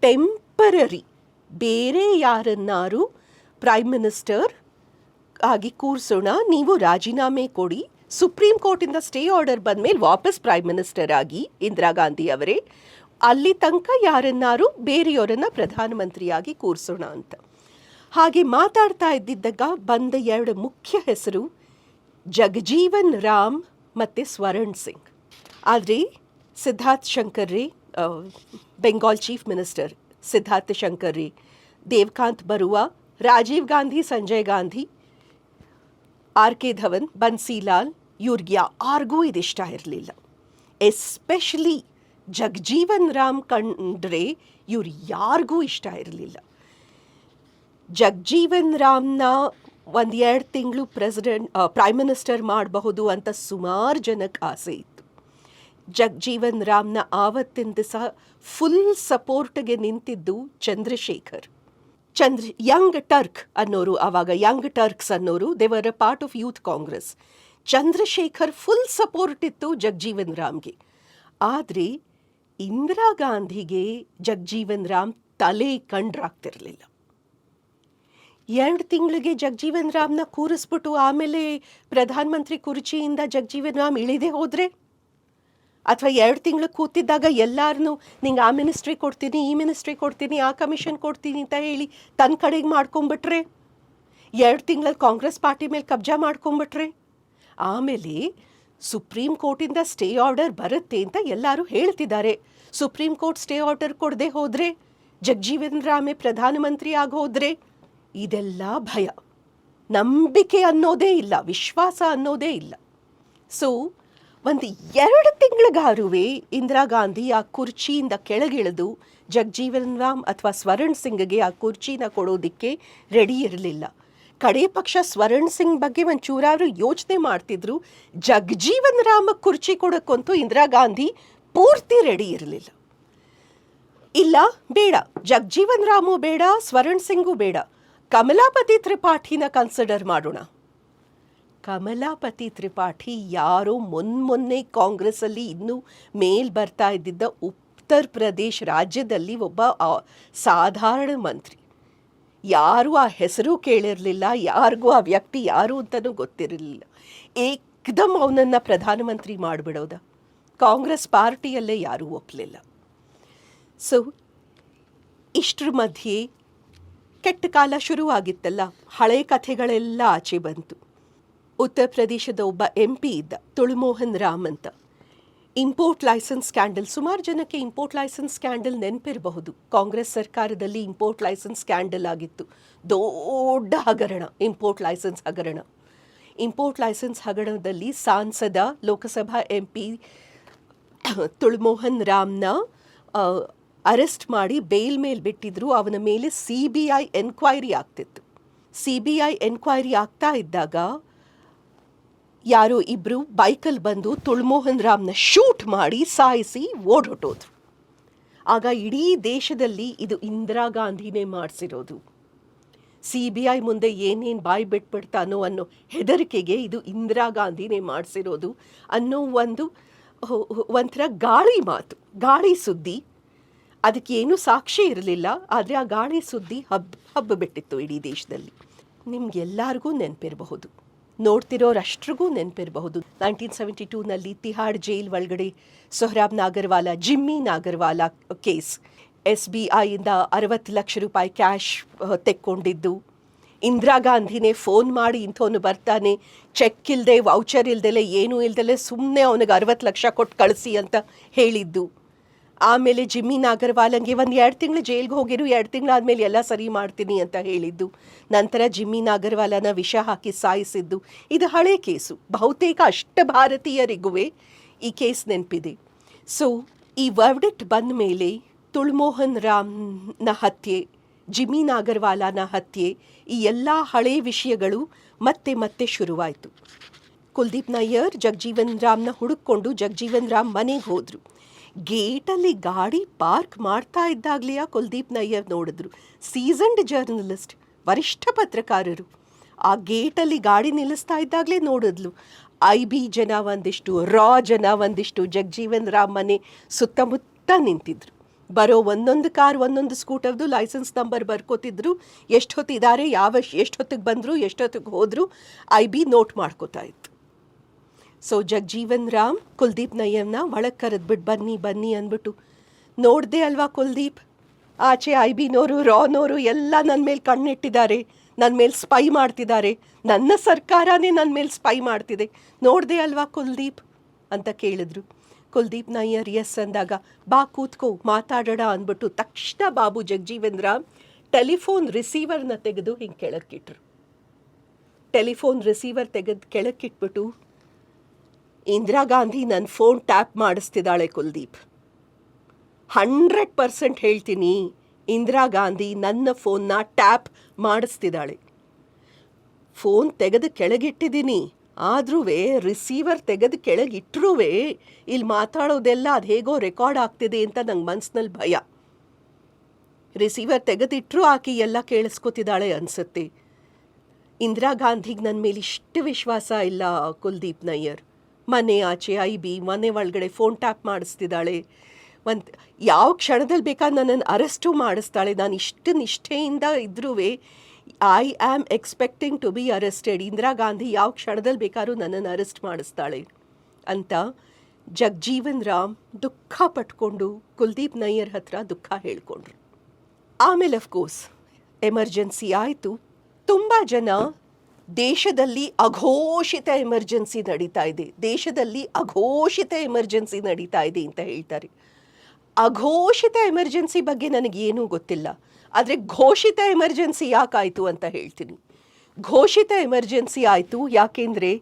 ಟೆಂಪರರಿ ಬೇರೆ ಯಾರನ್ನಾರು ಪ್ರೈಮ್ ಮಿನಿಸ್ಟರ್ ಆಗಿ ಕೂರಿಸೋಣ, ನೀವು ರಾಜೀನಾಮೆ ಕೊಡಿ ಸುಪ್ರೀಂ ಕೋರ್ಟಿಂದ ಸ್ಟೇ ಆರ್ಡರ್ ಬಂದಮೇಲೆ ವಾಪಸ್ ಪ್ರೈಮ್ ಮಿನಿಸ್ಟರ್ ಆಗಿ ಇಂದಿರಾ ಗಾಂಧಿ ಅವರೇ. ಅಲ್ಲಿ ತನಕ ಯಾರನ್ನಾರು ಬೇರೆಯವರನ್ನು ಪ್ರಧಾನಮಂತ್ರಿಯಾಗಿ ಕೂರಿಸೋಣ ಅಂತ. ಹಾಗೆ ಮಾತಾಡ್ತಾ ಇದ್ದಿದ್ದಾಗ ಬಂದ ಎರಡು ಮುಖ್ಯ ಹೆಸರು ಜಗಜೀವನ್ ರಾಮ್ ಮತ್ತು ಸ್ವರಣ್ ಸಿಂಗ್. ಆದರೆ Siddharth Shankar Ray Bengal chief minister Siddhartha Shankar Ray, Devkant Barooah Rajiv Gandhi, Sanjay Gandhi R K Dhawan, Bansilal ಇವ್ರಿಗೆ ಯಾರಿಗೂ ಇದಿಷ್ಟ ಇರಲಿಲ್ಲ. ಎಸ್ಪೆಷಲಿ ಜಗಜೀವನ್ ರಾಮ್ ಕಂಡ್ರೆ ಇವ್ರು ಯಾರಿಗೂ ಇಷ್ಟ ಇರಲಿಲ್ಲ. ಜಗಜೀವನ್ ರಾಮ್ನ ಒಂದು ಎರಡು ತಿಂಗಳು ಪ್ರೆಸಿಡೆಂಟ್ ಪ್ರೈಮ್ ಮಿನಿಸ್ಟರ್ ಮಾಡಬಹುದು ಅಂತ ಸುಮಾರು ಜನಕ್ಕೆ ಆಸೆ ಇತ್ತು. ಜಗಜೀವನ್ ರಾಮ್ನ ಆವತ್ತಿನ ದಿವಸ ಫುಲ್ ಸಪೋರ್ಟ್ಗೆ ನಿಂತಿದ್ದು ಚಂದ್ರಶೇಖರ್. ಚಂದ್ರ ಯಂಗ್ ಟರ್ಕ್ ಅನ್ನೋರು ಆವಾಗ ಯಂಗ್ ಟರ್ಕ್ಸ್ ಅನ್ನೋರು they were a part of youth Congress Chandrashekhar full support ಇತ್ತು ಜಗಜೀವನ್ ರಾಮ್ಗೆ. ಆದರೆ, ಇಂದಿರಾ ಗಾಂಧಿಗೆ ಜಗಜೀವನ್ ರಾಮ್ ತಲೆ ಕಂಡ್ರಾಗ್ತಿರಲಿಲ್ಲ. ಎರಡು ತಿಂಗಳಿಗೆ ಜಗಜೀವನ್ ರಾಮ್ನ ಕೂರಿಸ್ಬಿಟ್ಟು ಆಮೇಲೆ ಪ್ರಧಾನಮಂತ್ರಿ ಕುರ್ಚಿಯಿಂದ ಜಗಜೀವನ್ ರಾಮ್ ಇಳಿದೇ ಹೋದರೆ ಅಥವಾ ಎರಡು ತಿಂಗಳು ಕೂತಿದ್ದಾಗ ಎಲ್ಲಾರನ್ನೂ ನಿಂಗೆ ಆ ಮಿನಿಸ್ಟ್ರಿ ಕೊಡ್ತೀನಿ, ಈ ಮಿನಿಸ್ಟ್ರಿ ಕೊಡ್ತೀನಿ, ಆ ಕಮಿಷನ್ ಕೊಡ್ತೀನಿ, ಅಂತ ಹೇಳಿ ತನ್ನ ಕಡೆಗೆ ಮಾಡ್ಕೊಂಬಿಟ್ರೆ? ಎರಡು ತಿಂಗಳಲ್ಲಿ ಕಾಂಗ್ರೆಸ್ ಪಾರ್ಟಿ ಮೇಲೆ ಕಬ್ಜಾ ಮಾಡ್ಕೊಂಬಿಟ್ರೆ? ಆಮೇಲೆ ಸುಪ್ರೀಂ ಕೋರ್ಟಿಂದ ಸ್ಟೇ ಆರ್ಡರ್ ಬರುತ್ತೆ ಅಂತ ಎಲ್ಲರೂ ಹೇಳ್ತಿದ್ದಾರೆ. ಸುಪ್ರೀಂ ಕೋರ್ಟ್ ಸ್ಟೇ ಆರ್ಡರ್ ಕೊಡದೆ ಹೋದರೆ, ಜಗಜೀವನ್ ರಾಮೆ ಪ್ರಧಾನಮಂತ್ರಿ ಆಗೋದ್ರೆ ಇದೆಲ್ಲ ಭಯ. ನಂಬಿಕೆ ಅನ್ನೋದೇ ಇಲ್ಲ, ವಿಶ್ವಾಸ ಅನ್ನೋದೇ ಇಲ್ಲ. ಸೊ ಒಂದು ಎರಡು ತಿಂಗಳಿಗಾರುವೆ ಇಂದಿರಾ ಗಾಂಧಿ ಆ ಕುರ್ಚಿಯಿಂದ ಕೆಳಗಿಳಿದು ಜಗಜೀವನ್ ರಾಮ್ ಅಥವಾ ಸ್ವರಣ್ ಸಿಂಗ್ಗೆ ಆ ಕುರ್ಚಿನ ಕೊಡೋದಕ್ಕೆ ರೆಡಿ ಇರಲಿಲ್ಲ. ಕಡೇ ಪಕ್ಷ ಸ್ವರಣ್ ಸಿಂಗ್ ಬಗ್ಗೆ ಒಂಚೂರಾದ್ರೂ ಯೋಚನೆ ಮಾಡ್ತಿದ್ರು ಜಗಜೀವನ್ ರಾಮ ಕುರ್ಚಿ ಕೊಡೋಕ್ಕಂತೂ ಇಂದಿರಾ ಗಾಂಧಿ ಪೂರ್ತಿ ರೆಡಿ ಇರಲಿಲ್ಲ. ಇಲ್ಲ, ಬೇಡ ಜಗಜೀವನ್ ರಾಮು ಬೇಡ, ಸ್ವರಣ್ ಸಿಂಗು ಬೇಡ, ಕಮಲಾಪತಿ ತ್ರಿಪಾಠಿನ ಕನ್ಸಿಡರ್ ಮಾಡೋಣ. ಕಮಲಾಪತಿ ತ್ರಿಪಾಠಿ ಯಾರೋ ಮೊನ್ನೆ ಕಾಂಗ್ರೆಸ್ಸಲ್ಲಿ ಇನ್ನೂ ಮೇಲ್ ಬರ್ತಾ ಇದ್ದಿದ್ದ ಉತ್ತರ ಪ್ರದೇಶ್ ರಾಜ್ಯದಲ್ಲಿ ಒಬ್ಬ ಸಾಧಾರಣ ಮಂತ್ರಿ. ಯಾರೂ ಆ ಹೆಸರು ಕೇಳಿರಲಿಲ್ಲ, ಯಾರಿಗೂ ಆ ವ್ಯಕ್ತಿ ಯಾರು ಅಂತಲೂ ಗೊತ್ತಿರಲಿಲ್ಲ. ಏಕ್ದಮ್ ಅವನನ್ನು ಪ್ರಧಾನಮಂತ್ರಿ ಮಾಡಿಬಿಡೋದ. ಕಾಂಗ್ರೆಸ್ ಪಾರ್ಟಿಯಲ್ಲೇ ಯಾರೂ ಒಪ್ಪಲಿಲ್ಲ ಸೊ, ಇಷ್ಟರ ಮಧ್ಯೆ ಕೆಟ್ಟ ಕಾಲ ಶುರುವಾಗಿತ್ತಲ್ಲ, ಹಳೆ ಕಥೆಗಳೆಲ್ಲ ಆಚೆ ಬಂತು. ಉತ್ತರ ಪ್ರದೇಶದ ಒಬ್ಬ ಎಂಪಿ ಇದ್ದ ತುಳುಮೋಹನ್ ರಾಮ್ ಅಂತ. ಇಂಪೋರ್ಟ್ ಲೈಸೆನ್ಸ್ ಸ್ಕ್ಯಾಂಡಲ್ ಸುಮಾರು ಜನಕ್ಕೆ ಇಂಪೋರ್ಟ್ ಲೈಸೆನ್ಸ್ ಸ್ಕ್ಯಾಂಡಲ್ ನೆನಪಿರಬಹುದು. ಕಾಂಗ್ರೆಸ್ ಸರ್ಕಾರದಲ್ಲಿ ಇಂಪೋರ್ಟ್ ಲೈಸೆನ್ಸ್ ಸ್ಕ್ಯಾಂಡಲ್ ಆಗಿತ್ತು. ದೊಡ್ಡ ಹಗರಣ, ಇಂಪೋರ್ಟ್ ಲೈಸೆನ್ಸ್ ಹಗರಣ. ಇಂಪೋರ್ಟ್ ಲೈಸೆನ್ಸ್ ಹಗರಣದಲ್ಲಿ ಸಾಂಸದ, ಲೋಕಸಭಾ ಎಂ ಪಿ ತುಳುಮೋಹನ್ ರಾಮ್ನ ಅರೆಸ್ಟ್ ಮಾಡಿ ಬೇಲ್ ಮೇಲೆ ಬಿಟ್ಟಿದ್ರು. ಅವನ ಮೇಲೆ ಸಿ ಬಿ ಐ ಎನ್ಕ್ವೈರಿ ಆಗ್ತಿತ್ತು. ಸಿ ಬಿ ಐ ಎನ್ಕ್ವೈರಿ ಆಗ್ತಾ ಇದ್ದಾಗ ಯಾರೋ ಇಬ್ಬರು ಬೈಕಲ್ಲಿ ಬಂದು ತುಳ್ಮೋಹನ್ ರಾಮ್ನ ಶೂಟ್ ಮಾಡಿ ಸಾಯಿಸಿ ಓಡ್ ಹೊಟ್ಟೋದ್ರು ಆಗ ಇಡೀ ದೇಶದಲ್ಲಿ ಇದು ಇಂದಿರಾ ಗಾಂಧಿನೇ ಮಾಡಿಸಿರೋದು. ಸಿ ಬಿ ಐ ಮುಂದೆ ಏನೇನು ಬಾಯಿ ಬಿಟ್ಬಿಡ್ತಾನೋ ಅನ್ನೋ ಹೆದರಿಕೆಗೆ ಇದು ಇಂದಿರಾ ಗಾಂಧಿನೇ ಮಾಡಿಸಿರೋದು ಅನ್ನೋ ಒಂದು ಒಂಥರ ಗಾಳಿ ಮಾತು, ಗಾಳಿ ಸುದ್ದಿ. ಅದಕ್ಕೆ ಏನೂ ಸಾಕ್ಷಿ ಇರಲಿಲ್ಲ, ಆದರೆ ಆ ಗಾಳಿ ಸುದ್ದಿ ಹಬ್ಬ ಹಬ್ಬ ಬಿಟ್ಟಿತ್ತು ಇಡೀ ದೇಶದಲ್ಲಿ. ನಿಮ್ಗೆಲ್ಲರಿಗೂ ನೆನಪಿರಬಹುದು. ನೋಡ್ತಿರೋರಷ್ಟ್ರಿಗೂ ನೆನಪಿರಬಹುದು. ನೈನ್ಟೀನ್ ಸೆವೆಂಟಿ ಟೂನಲ್ಲಿ ತಿಹಾಡ್ ಜೈಲ್ ಒಳಗಡೆ Sohrab Nagarwala, Jimmy Nagarwala case. S B ಐಯಿಂದ ಅರವತ್ತು ಲಕ್ಷ ರೂಪಾಯಿ ಕ್ಯಾಶ್ ತೆಕ್ಕೊಂಡಿದ್ದು. ಇಂದಿರಾ ಗಾಂಧಿನೇ ಫೋನ್ ಮಾಡಿ ಇಂಥವನು ಬರ್ತಾನೆ. ಚೆಕ್ ಇಲ್ಲದೆ ವೌಚರ್ ಇಲ್ದಲೆ, ಏನೂ ಇಲ್ದಲೆ ಸುಮ್ಮನೆ ಅವನಿಗೆ ಅರವತ್ತು ಲಕ್ಷ ಕೊಟ್ಟು ಕಳಿಸಿ ಅಂತ ಹೇಳಿದ್ದು. ಆಮೇಲೆ ಜಿಮ್ಮಿ ನಾಗರ್ವಾಲಂಗೆ ಒಂದು ಎರಡು ತಿಂಗಳು ಜೈಲ್ಗೆ ಹೋಗಿರು, ಎರಡು ತಿಂಗಳಾದ್ಮೇಲೆ ಎಲ್ಲ ಸರಿ ಮಾಡ್ತೀನಿ ಅಂತ ಹೇಳಿದ್ದು. ನಂತರ ಜಿಮ್ಮಿ ನಾಗರ್ವಾಲನ ವಿಷ ಹಾಕಿ ಸಾಯಿಸಿದ್ದು. ಇದು ಹಳೆ ಕೇಸು. ಬಹುತೇಕ ಅಷ್ಟ ಭಾರತೀಯರಿಗೂ ಈ ಕೇಸ್ ನೆನಪಿದೆ. ಸೊ ಈ ವರ್ಡಿಟ್ ಬಂದ ಮೇಲೆ ತುಳ್ಮೋಹನ್ ರಾಮ್ನ ಹತ್ಯೆ ಜಿಮ್ಮಿ ನಾಗರ್ವಾಲಾನ ಹತ್ಯೆ, ಈ ಎಲ್ಲ ಹಳೆ ವಿಷಯಗಳು ಮತ್ತೆ ಮತ್ತೆ ಶುರುವಾಯಿತು. ಕುಲ್ದೀಪ್ ನಯ್ಯರ್, ಜಗಜೀವನ್ ರಾಮ್ನ ಹುಡುಕೊಂಡು ಜಗಜೀವನ್ ರಾಮ್ ಮನೆಗೆ ಹೋದರು. ಗೇಟಲ್ಲಿ ಗಾಡಿ ಪಾರ್ಕ್ ಮಾಡ್ತಾ ಇದ್ದಾಗಲೇ ಕುಲ್ದೀಪ್ ನಯ್ಯರ್ ನೋಡಿದ್ರು. ಸೀಸನ್ಡ್ ಜರ್ನಲಿಸ್ಟ್, ವರಿಷ್ಠ ಪತ್ರಕಾರರು. ಆ ಗೇಟಲ್ಲಿ ಗಾಡಿ ನಿಲ್ಲಿಸ್ತಾ ಇದ್ದಾಗಲೇ ನೋಡಿದ್ಲು. ಐ ಬಿ ಜನ ಒಂದಿಷ್ಟು ರಾ ಜನ ಒಂದಿಷ್ಟು ಜಗಜೀವನ್ ರಾಮ್ ಮನೆ ಸುತ್ತಮುತ್ತ ನಿಂತಿದ್ರು. ಬರೋ ಒಂದೊಂದು ಕಾರ್, ಒಂದೊಂದು ಸ್ಕೂಟರ್ದು ಲೈಸೆನ್ಸ್ ನಂಬರ್ ಬರ್ಕೋತಿದ್ರು. ಎಷ್ಟು ಹೊತ್ತಿದ್ದಾರೆ ಯಾವ ಎಷ್ಟು ಹೊತ್ತಿಗೆ ಬಂದರು, ಎಷ್ಟೊತ್ತಿಗೆ ಹೋದರು, ಐ ಬಿ ನೋಟ್ ಮಾಡ್ಕೋತಾ ಇತ್ತು. ಸೊ ಜಗಜೀವನ್ ರಾಮ್ ಕುಲ್ದೀಪ್ ನಯ್ಯರ್ನ ಒಳಗೆ ಕರೆದ್ಬಿಟ್ಟು ಬನ್ನಿ ಬನ್ನಿ ಅಂದ್ಬಿಟ್ಟು ನೋಡ್ದೆ ಅಲ್ವಾ ಕುಲ್ದೀಪ್ ಆಚೆ ಐ ಬಿನೋರು ರಾನೋರು ಎಲ್ಲ ನನ್ನ ಮೇಲೆ ಕಣ್ಣಿಟ್ಟಿದ್ದಾರೆ ನನ್ನ ಮೇಲೆ ಸ್ಪೈ ಮಾಡ್ತಿದ್ದಾರೆ ನನ್ನ ಸರ್ಕಾರನೇ ನನ್ನ ಮೇಲೆ ಸ್ಪೈ ಮಾಡ್ತಿದೆ ನೋಡ್ದೆ ಅಲ್ವಾ ಕುಲ್ದೀಪ್ ಅಂತ ಕೇಳಿದ್ರು ಕುಲ್ದೀಪ್ ನಯ್ಯರ್ ಎಸ್ ಅಂದಾಗ ಬಾ ಕೂತ್ಕೋ ಮಾತಾಡೋಣ ಅಂದ್ಬಿಟ್ಟು ತಕ್ಷಣ ಬಾಬು ಜಗಜೀವನ್ ರಾಮ್ ಟೆಲಿಫೋನ್ ರಿಸೀವರ್ನ ತೆಗೆದು ಹಿಂಗೆ ಕೆಳಕ್ಕಿಟ್ರು ಟೆಲಿಫೋನ್ ರಿಸೀವರ್ ತೆಗೆದು ಕೆಳಕ್ಕಿಟ್ಬಿಟ್ಟು ಇಂದಿರಾ ಗಾಂಧಿ ನನ್ನ ಫೋನ್ ಟ್ಯಾಪ್ ಮಾಡಿಸ್ತಿದ್ದಾಳೆ ಕುಲ್ದೀಪ್. ಹಂಡ್ರೆಡ್ ಪರ್ಸೆಂಟ್ ಹೇಳ್ತೀನಿ, ಇಂದಿರಾ ಗಾಂಧಿ ನನ್ನ ಫೋನ್ನ ಟ್ಯಾಪ್ ಮಾಡಿಸ್ತಿದ್ದಾಳೆ. ಫೋನ್ ತೆಗೆದು ಕೆಳಗಿಟ್ಟಿದ್ದೀನಿ ಆದ್ರೂ ರಿಸೀವರ್ ತೆಗೆದು ಕೆಳಗಿಟ್ಟರೂ ಇಲ್ಲಿ ಮಾತಾಡೋದೆಲ್ಲ ಅದು ಹೇಗೋ ರೆಕಾರ್ಡ್ ಆಗ್ತಿದೆ ಅಂತ ನಂಗೆ ಮನಸ್ಸಿನಲ್ಲಿ ಭಯ. ರಿಸೀವರ್ ತೆಗೆದಿಟ್ರೂ ಆಕೆ ಎಲ್ಲ ಕೇಳಿಸ್ಕೊತಿದ್ದಾಳೆ ಅನಿಸುತ್ತೆ. ಇಂದಿರಾ ಗಾಂಧಿಗೆ ನನ್ನ ಮೇಲೆ ಇಷ್ಟು ವಿಶ್ವಾಸ ಇಲ್ಲ ಕುಲ್ದೀಪ್ ನಯ್ಯರ್. ಮನೆ ಆಚೆ ಐ ಬಿ ಮನೆ ಒಳಗಡೆ ಫೋನ್ ಟ್ಯಾಪ್ ಮಾಡಿಸ್ತಿದ್ದಾಳೆ. ಒಂದು ಯಾವ ಕ್ಷಣದಲ್ಲಿ ಬೇಕಾದ್ರೆ ನನ್ನನ್ನು ಅರೆಸ್ಟು ಮಾಡಿಸ್ತಾಳೆ. ನಾನು ಇಷ್ಟು ನಿಷ್ಠೆಯಿಂದ ಇದ್ರೂ I am expecting to be arrested Indira Gandhi ಯಾವ ಕ್ಷಣದಲ್ಲಿ ಬೇಕಾದ್ರೂ ನನ್ನನ್ನು ಅರೆಸ್ಟ್ ಮಾಡಿಸ್ತಾಳೆ ಅಂತ ಜಗಜೀವನ್ ರಾಮ್ ದುಃಖ ಪಟ್ಕೊಂಡು ಕುಲ್ದೀಪ್ ನಯ್ಯರ್ ಹತ್ರ ದುಃಖ ಹೇಳ್ಕೊಂಡ್ರು. ಆಮೇಲೆ ಅಫ್ಕೋರ್ಸ್ ಎಮರ್ಜೆನ್ಸಿ ಆಯಿತು. ತುಂಬ ಜನ ದೇಶದಲ್ಲಿ ಅಘೋಷಿತ ಎಮರ್ಜೆನ್ಸಿ ನಡೀತಾ ಇದೆ. ದೇಶದಲ್ಲಿ ಅಘೋಷಿತ ಎಮರ್ಜೆನ್ಸಿ ನಡೀತಾ ಇದೆ ಅಂತ ಹೇಳ್ತಾರೆ. ಅಘೋಷಿತ ಎಮರ್ಜೆನ್ಸಿ ಬಗ್ಗೆ ನನಗೇನೂ ಗೊತ್ತಿಲ್ಲ. ಆದರೆ ಘೋಷಿತ ಎಮರ್ಜೆನ್ಸಿ ಯಾಕಾಯಿತು ಅಂತ ಹೇಳ್ತೀನಿ. ಘೋಷಿತ ಎಮರ್ಜೆನ್ಸಿ ಆಯಿತು ಯಾಕೆಂದರೆ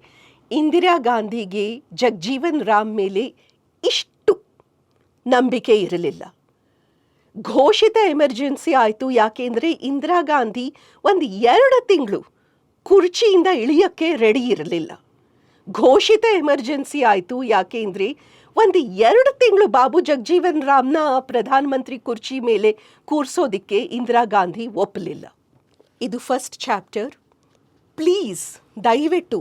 ಇಂದಿರಾ ಗಾಂಧಿಗೆ ಜಗಜೀವನ್ ರಾಮ್ ಮೇಲೆ ಇಷ್ಟು ನಂಬಿಕೆ ಇರಲಿಲ್ಲ. ಘೋಷಿತ ಎಮರ್ಜೆನ್ಸಿ ಆಯಿತು ಯಾಕೆಂದರೆ ಇಂದಿರಾ ಗಾಂಧಿ ಒಂದು ಎರಡು ತಿಂಗಳು ಕುರ್ಚಿಯಿಂದ ಇಳಿಯೋಕ್ಕೆ ರೆಡಿ ಇರಲಿಲ್ಲ. ಘೋಷಿತ ಎಮರ್ಜೆನ್ಸಿ ಆಯಿತು. ಯಾಕೆಂದ್ರೆ ಒಂದು ಎರಡು ತಿಂಗಳು ಬಾಬು ಜಗಜೀವನ್ ರಾಮ್ನ ಪ್ರಧಾನಮಂತ್ರಿ ಕುರ್ಚಿ ಮೇಲೆ ಕೂರಿಸೋದಕ್ಕೆ ಇಂದಿರಾ ಗಾಂಧಿ ಒಪ್ಪಲಿಲ್ಲ. ಇದು ಫಸ್ಟ್ ಚಾಪ್ಟರ್ ಪ್ಲೀಸ್ ದಯವಿಟ್ಟು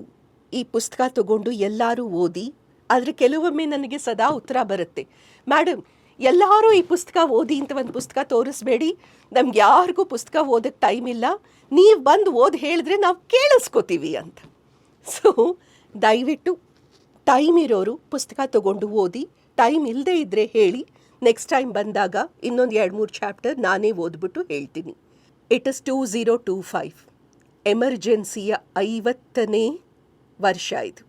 ಈ ಪುಸ್ತಕ ತಗೊಂಡು ಎಲ್ಲರೂ ಓದಿ, ಆದರೆ ಕೆಲವೊಮ್ಮೆ ನನಗೆ ಸದಾ ಉತ್ತರ ಬರುತ್ತೆ. ಮೇಡಮ್ ಎಲ್ಲರೂ ಈ ಪುಸ್ತಕ ಓದಿ ಅಂತ ಒಂದು ಪುಸ್ತಕ ತೋರಿಸ್ಬೇಡಿ. ನಮ್ಗೆ ಯಾರಿಗೂ ಪುಸ್ತಕ ಓದಕ್ಕೆ ಟೈಮ್ ಇಲ್ಲ. ನೀವು ಬಂದು ಓದಿ ಹೇಳಿದ್ರೆ ನಾವು ಕೇಳಿಸ್ಕೋತೀವಿ ಅಂತ. ಸೊ ದಯವಿಟ್ಟು ಟೈಮ್ ಇರೋರು ಪುಸ್ತಕ ತಗೊಂಡು ಓದಿ. ಟೈಮ್ ಇಲ್ಲದೆ ಇದ್ದರೆ ಹೇಳಿ. ನೆಕ್ಸ್ಟ್ ಟೈಮ್ ಬಂದಾಗ ಇನ್ನೊಂದು ಎರಡು ಮೂರು ಚಾಪ್ಟರ್ ನಾನೇ ಓದ್ಬಿಟ್ಟು ಹೇಳ್ತೀನಿ. It is two zero two five ಎಮರ್ಜೆನ್ಸಿಯ ಐವತ್ತನೇ ವರ್ಷ ಇದು.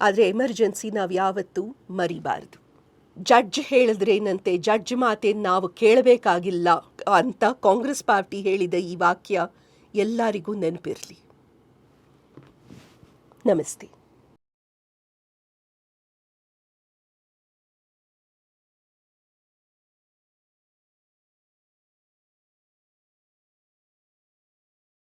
ಆದರೆ ಎಮರ್ಜೆನ್ಸಿ ನಾವು ಯಾವತ್ತೂ ಮರಿಬಾರ್ದು. ಜಡ್ಜ್ ಹೇಳಿದ್ರೇನಂತೆ ಜಡ್ಜ್ ಮಾತೇನು ನಾವು ಕೇಳಬೇಕಾಗಿಲ್ಲ ಅಂತ ಕಾಂಗ್ರೆಸ್ ಪಾರ್ಟಿ ಹೇಳಿದ ಈ ವಾಕ್ಯ ಎಲ್ಲರಿಗೂ ನೆನಪಿರಲಿ. ನಮಸ್ತೆ.